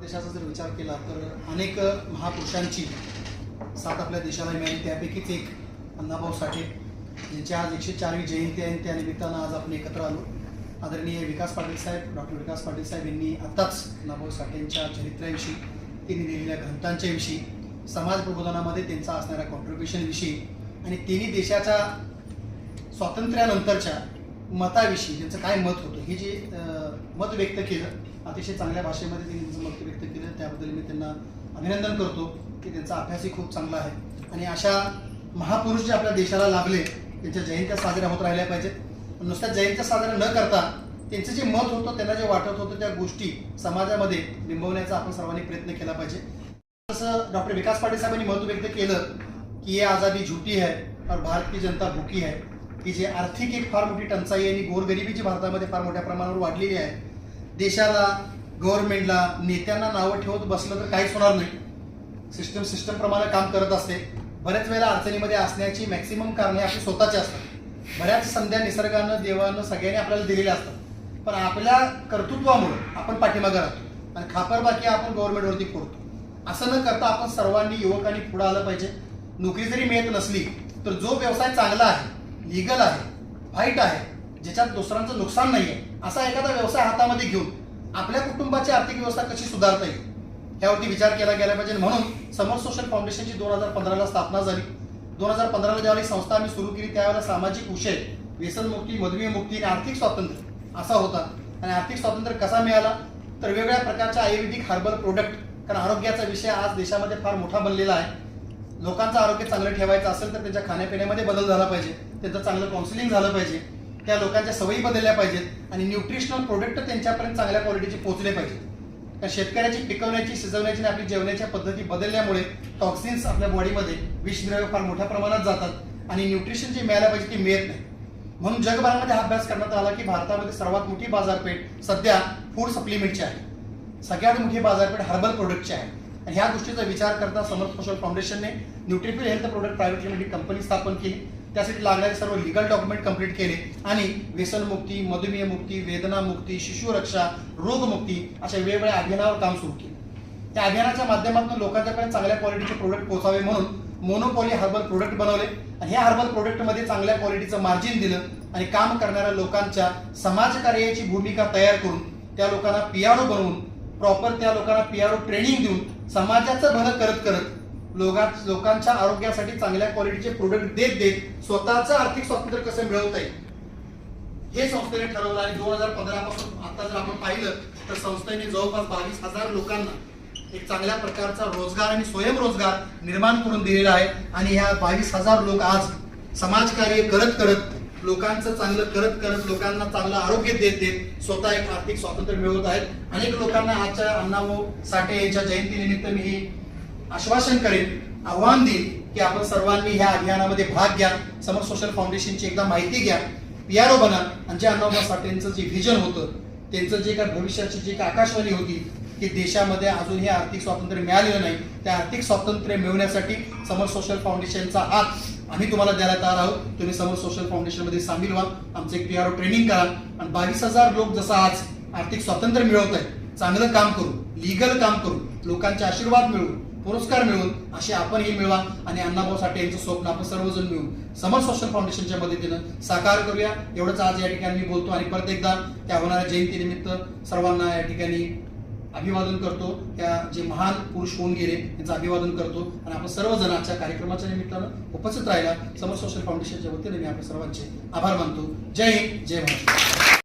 देशाचा जर विचार केला तर अनेक महापुरुषांची साथ आपल्या देशाला मिळाली. त्यापैकीच एक अण्णाभाऊ साठे. यांची आज एकशे चारवी जयंती आहे. त्यानिमित्तानं त्या आज आपण एकत्र आलो. आदरणीय विकास पाटील साहेब डॉक्टर विकास पाटील साहेब यांनी आत्ताच अण्णाभाऊ साठेंच्या चरित्राविषयी त्यांनी लिहिलेल्या ग्रंथांच्या विषयी समाज प्रबोधनामध्ये त्यांचा असणाऱ्या कॉन्ट्रीब्युशनविषयी आणि त्यांनी देशाच्या स्वातंत्र्यानंतरच्या मताविषयी त्यांचं काय मत होतं हे जे मत व्यक्त केलं. अतिशय चांगल्या भाषेमध्ये त्यांनी त्यांचं मत व्यक्त केलं. त्याबद्दल मी त्यांना अभिनंदन करतो की त्यांचा अभ्यासही खूप चांगला आहे. आणि अशा महापुरुष जे आपल्या देशाला लाभले त्यांच्या जयंत्या साजऱ्या होत राहिल्या पाहिजेत. नुसत्या जयंत्या साजऱ्या न करता त्यांचं जे मत होतं त्यांना जे वाटत होतं त्या गोष्टी समाजामध्ये बिंबवण्याचा आपण सर्वांनी प्रयत्न केला पाहिजे. जसं डॉक्टर विकास पाटील साहेबांनी मत व्यक्त केलं की हे आझादी झुटी आहे और भारत की जनता भुकी आहे. की जे आर्थिक एक फार मोठी टंचाई आणि गोरगरिबी जी भारतामध्ये फार मोठ्या प्रमाणावर वाढलेली आहे. देशाला गव्हर्नमेंटला नेत्यांना नावं ठेवत बसलं तर काहीच होणार नाही. सिस्टम सिस्टम प्रमाणे काम करत असते. बऱ्याच वेळेला अडचणीमध्ये असण्याची मॅक्सिमम कारणे आपली स्वतःची असतात. बऱ्याच संध्या निसर्गानं देवानं सगळ्यांनी आपल्याला दिलेल्या असतात. पण आपल्या कर्तृत्वामुळे आपण पाठीमागे राहतो. आणि खापर बाकी आपण गव्हर्नमेंटवरती फोडतो. असं न करता आपण सर्वांनी युवकांनी पुढं आलं पाहिजे. नोकरी जरी मिळत नसली तर जो व्यवसाय चांगला आहे लिगल आहे फाईट आहे ज्याच्यात दुसऱ्यांचं नुकसान नाही आहे असा एखादा व्यवसाय हातामध्ये घेऊन आपल्या कुटुंबाची आर्थिक व्यवस्था कशी सुधारता येईल? यावरती विचार केला गेला पाहिजे. म्हणून समर सोशल फाउंडेशनची दोन हजार पंधराला स्थापना झाली. दोन हजार पंधराला ज्यावेळी संस्था आम्ही सुरू केली त्यावेळेला सामाजिक विषय व्यसनमुक्ती मधुमेहमुक्ती आणि आर्थिक स्वातंत्र्य असा होता. आणि आर्थिक स्वातंत्र्य कसा मिळाला? तर वेगवेगळ्या प्रकारच्या आयुर्वेदिक हर्बल प्रोडक्ट कारण आरोग्याचा विषय आज देशामध्ये फार मोठा बनलेला आहे. लोकांचं आरोग्य चांगलं ठेवायचं असेल तर त्यांच्या खाण्यापिण्यामध्ये बदल झाला पाहिजे. त्यांचं चांगलं काउन्सिलिंग झालं पाहिजे. त्या लोकांच्या सवयी बदलल्या पाहिजेत आणि न्यूट्रिशनल प्रोडक्ट त्यांच्यापर्यंत चांगल्या क्वालिटीचे पोहोचले पाहिजेत. कारण शेतकऱ्याची पिकवण्याची शिजवण्याची आणि आपली जेवणाच्या पद्धती बदलल्यामुळे टॉक्सिन्स आपल्या बॉडीमध्ये विषद्रव्य फार मोठ्या प्रमाणात जातात आणि न्यूट्रिशन जे मिळायला पाहिजे ते मिळत नाही. म्हणून जगभरामध्ये हा अभ्यास करण्यात आला की भारतामध्ये सर्वात मोठी बाजारपेठ सध्या फूड सप्लिमेंटची आहे. सगळ्यात मोठी बाजारपेठ हर्बल प्रोडक्टची आहे. आणि ह्या गोष्टीचा विचार करता समर्थ सोशल फाउंडेशनने Nutrifil health product private limited company स्थापन केली. त्यासाठी लागणारे सर्व लिगल डॉक्युमेंट कंप्लीट केले. आणि व्यसनमुक्ती वेदना वेदनामुक्ती शिशुरक्षा रोगमुक्ती अशा वेगवेगळ्या अभियानावर काम सुरू केले. त्या अभियानाच्या माध्यमातून लोकांच्याकडे चांगल्या क्वालिटीचे प्रोडक्ट पोहोचावे म्हणून मोनोपॉली हर्बल प्रोडक्ट बनवले. आणि ह्या हर्बल प्रोडक्टमध्ये चांगल्या क्वालिटीचं मार्जिन दिलं आणि काम करणाऱ्या लोकांच्या समाजकार्याची भूमिका तयार करून त्या लोकांना पियारो बनवून प्रॉपर त्या लोकांना पी आर ओ ट्रेनिंग देऊन समाजाचं भलं करत करत लोकां लोकांच्या आरोग्यासाठी चांगल्या क्वालिटीचे प्रोडक्ट देत देत स्वतःचं आर्थिक स्वातंत्र्य कसं मिळवता येईल? हे संस्थेने ठरवलं आणि दोन हजार पंधरा पासून आता जर आपण पाहिलं तर संस्थेने जवळपास बावीस हजार लोकांना एक चांगल्या प्रकारचा रोजगार आणि स्वयंरोजगार निर्माण करून दिलेला आहे. आणि ह्या बावीस हजार लोक आज समाजकार्य करत करत लोकांचं चांगलं करत करत लोकांना चांगलं आरोग्य देत देत स्वतः एक आर्थिक स्वातंत्र्य मिळवत आहेत. अनेक लोकांना आजच्या अण्णाभाऊ साठे यांच्या जयंतीनिमित्त मी हे आश्वासन करेन आव्हान देईन की आपण सर्वांनी ह्या अभियानामध्ये भाग घ्या समर सोशल फाउंडेशनची एकदा माहिती घ्या पियारो बना. आणि जे अण्णाभाऊ साठेंचं जे व्हिजन होतं त्यांचं जे काय भविष्याची जी काय आकाशवाणी होती की देशामध्ये अजून हे आर्थिक स्वातंत्र्य मिळालेलं नाही. त्या आर्थिक स्वातंत्र्य मिळवण्यासाठी समर सोशल फाउंडेशनचा हात आम्ही तुम्हाला द्यायला तयार आहोत. तुम्ही समर सोशल फाउंडेशनमध्ये सामील व्हा. आमचं एक पीआरओ ट्रेनिंग करा. आणि बावीस हजार लोक जसं आज आर्थिक स्वातंत्र्य मिळवत आहेत चांगलं काम करू लिगल काम करू लोकांचे आशीर्वाद मिळवून पुरस्कार मिळवून असे आपणही मिळवा आणि अण्णाभाऊ साठे यांचं स्वप्न आपण सर्वजण मिळून समर सोशल फाउंडेशनच्या मदतीनं साकार करूया. एवढंच आज या ठिकाणी मी बोलतो आणि परत एकदा त्या होणाऱ्या जयंतीनिमित्त सर्वांना या ठिकाणी अभिवादन करतो. त्या जे महान पुरुष होऊन गेले त्यांचं अभिवादन करतो. आणि आपण सर्वजण आजच्या कार्यक्रमाच्या निमित्तानं उपस्थित राहिला समर सोशल फाउंडेशनच्या वतीने मी आपल्या सर्वांचे आभार मानतो. जय हिंद जय महाराष्ट्र.